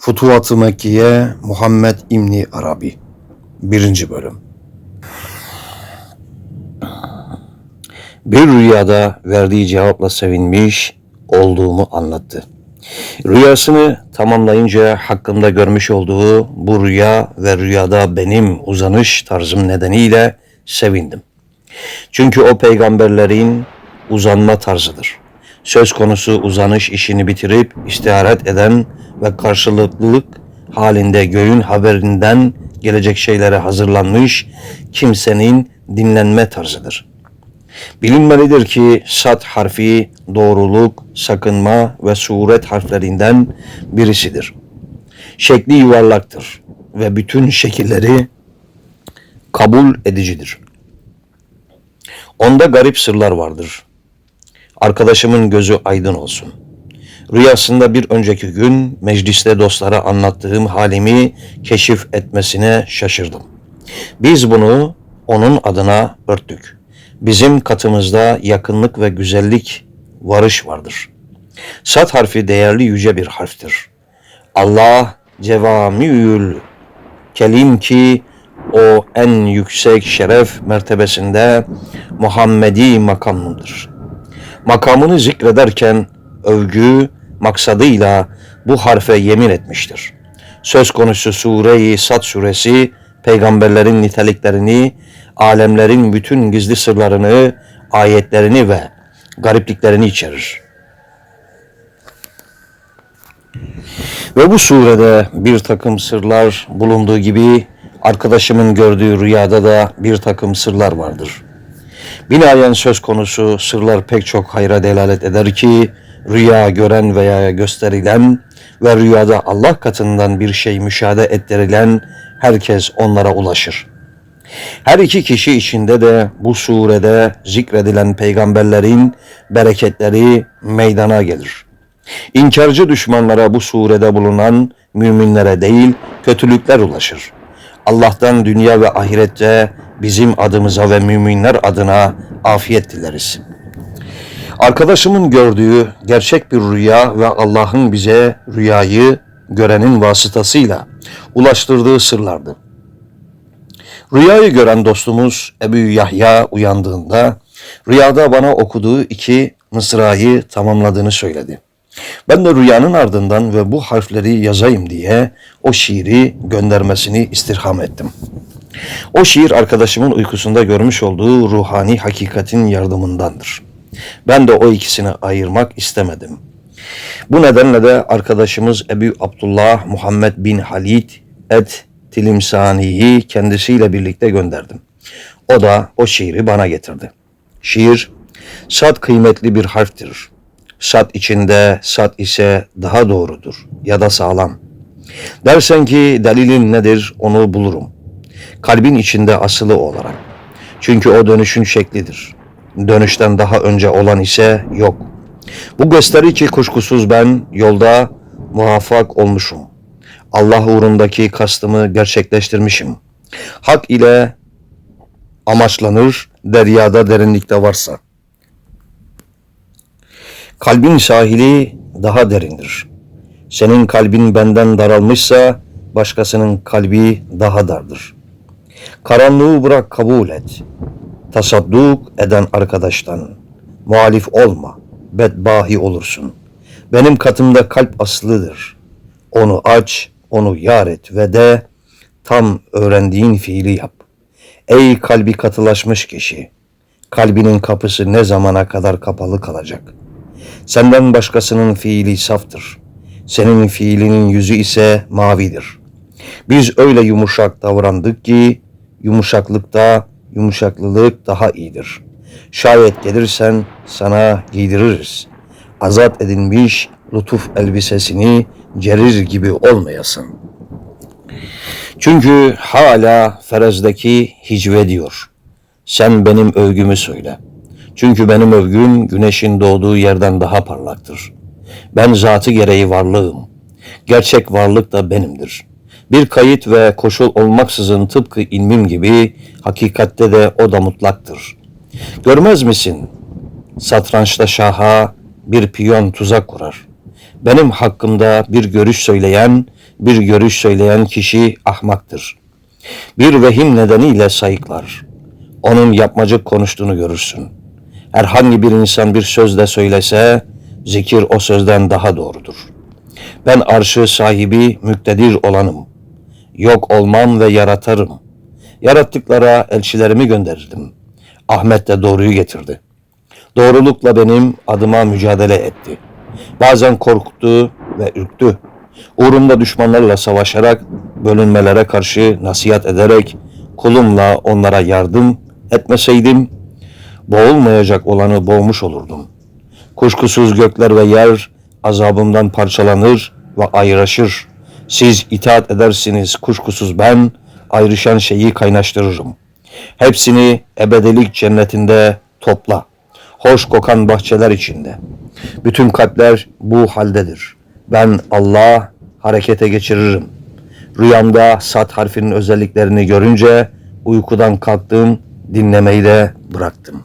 Futuhat-ı Mekkiye Muhammed İbni Arabi 1. Bölüm Bir rüyada verdiği cevapla sevinmiş olduğumu anlattı. Rüyasını tamamlayınca hakkında görmüş olduğu bu rüya ve rüyada benim uzanış tarzım nedeniyle sevindim. Çünkü o peygamberlerin uzanma tarzıdır. Söz konusu uzanış işini bitirip istiharet eden ve karşılıklılık halinde göğün haberinden gelecek şeylere hazırlanmış kimsenin dinlenme tarzıdır. Bilinmelidir ki sat harfi doğruluk, sakınma ve suret harflerinden birisidir. Şekli yuvarlaktır ve bütün şekilleri kabul edicidir. Onda garip sırlar vardır. Arkadaşımın gözü aydın olsun. Rüyasında bir önceki gün mecliste dostlara anlattığım halimi keşif etmesine şaşırdım. Biz bunu onun adına örttük. Bizim katımızda yakınlık ve güzellik varış vardır. Sat harfi değerli yüce bir harftir. Allah cevamiül kelim ki o en yüksek şeref mertebesinde Muhammedi makamlıdır. Makamını zikrederken övgü maksadıyla bu harfe yemin etmiştir. Söz konusu sure-i Sad suresi peygamberlerin niteliklerini, alemlerin bütün gizli sırlarını, ayetlerini ve garipliklerini içerir. Ve bu surede bir takım sırlar bulunduğu gibi arkadaşımın gördüğü rüyada da bir takım sırlar vardır. Binaen söz konusu sırlar pek çok hayra delalet eder ki rüya gören veya gösterilen ve rüyada Allah katından bir şey müşahede ettirilen herkes onlara ulaşır. Her iki kişi içinde de bu surede zikredilen peygamberlerin bereketleri meydana gelir. İnkarcı düşmanlara bu surede bulunan müminlere değil kötülükler ulaşır. Allah'tan dünya ve ahirette bizim adımıza ve müminler adına afiyet dileriz. Arkadaşımın gördüğü gerçek bir rüya ve Allah'ın bize rüyayı görenin vasıtasıyla ulaştırdığı sırlardı. Rüyayı gören dostumuz Ebu Yahya uyandığında rüyada bana okuduğu iki mısrayı tamamladığını söyledi. Ben de rüyanın ardından ve bu harfleri yazayım diye o şiiri göndermesini istirham ettim. O şiir arkadaşımın uykusunda görmüş olduğu ruhani hakikatin yardımındandır. Ben de o ikisini ayırmak istemedim. Bu nedenle de arkadaşımız Ebu Abdullah Muhammed bin Halid et Tilimsani'yi kendisiyle birlikte gönderdim. O da o şiiri bana getirdi. Şiir, sat kıymetli bir harftir. Sat içinde sat ise daha doğrudur ya da sağlam. Dersen ki delilin nedir onu bulurum. Kalbin içinde asılı olarak. Çünkü o dönüşün şeklidir. Dönüşten daha önce olan ise yok. Bu gösteri ki kuşkusuz ben yolda muvaffak olmuşum. Allah uğrundaki kastımı gerçekleştirmişim. Hak ile amaçlanır deryada derinlikte varsa. Kalbin sahili daha derindir. Senin kalbin benden daralmışsa başkasının kalbi daha dardır. Karanlığı bırak kabul et. Tasadduk eden arkadaştan muhalif olma, bedbahi olursun. Benim katımda kalp aslıdır. Onu aç, onu yar et ve de tam öğrendiğin fiili yap. Ey kalbi katılaşmış kişi, kalbinin kapısı ne zamana kadar kapalı kalacak? Senden başkasının fiili saftır. Senin fiilinin yüzü ise mavidir. Biz öyle yumuşak davrandık ki yumuşaklıkta yumuşaklılık daha iyidir. Şayet gelirsen sana giydiririz. Azat edilmiş lütuf elbisesini cerir gibi olmayasın. Çünkü hala ferezdeki hicve diyor. Sen benim övgümü söyle. Çünkü benim övgüm güneşin doğduğu yerden daha parlaktır. Ben zatı gereği varlığım. Gerçek varlık da benimdir. Bir kayıt ve koşul olmaksızın tıpkı ilmim gibi hakikatte de o da mutlaktır. Görmez misin? Satrançta şaha bir piyon tuzak kurar. Benim hakkımda bir görüş söyleyen, bir görüş söyleyen kişi ahmaktır. Bir vehim nedeniyle sayıklar. Onun yapmacık konuştuğunu görürsün. Herhangi bir insan bir sözle söylese, zikir o sözden daha doğrudur. Ben arşı sahibi, müktedir olanım. Yok olmam ve yaratarım. Yarattıklara elçilerimi gönderirdim. Ahmet de doğruyu getirdi. Doğrulukla benim adıma mücadele etti. Bazen korktu ve ürktü. Uğrumda düşmanlarla savaşarak, bölünmelere karşı nasihat ederek, kulumla onlara yardım etmeseydim, boğulmayacak olanı boğmuş olurdum. Kuşkusuz gökler ve yer azabımdan parçalanır ve ayrışır. Siz itaat edersiniz, kuşkusuz ben ayrışan şeyi kaynaştırırım. Hepsini ebedilik cennetinde topla. Hoş kokan bahçeler içinde. Bütün kalpler bu haldedir. Ben Allah harekete geçiririm. Rüyamda sat harfinin özelliklerini görünce uykudan kalktım, dinlemeyi de bıraktım.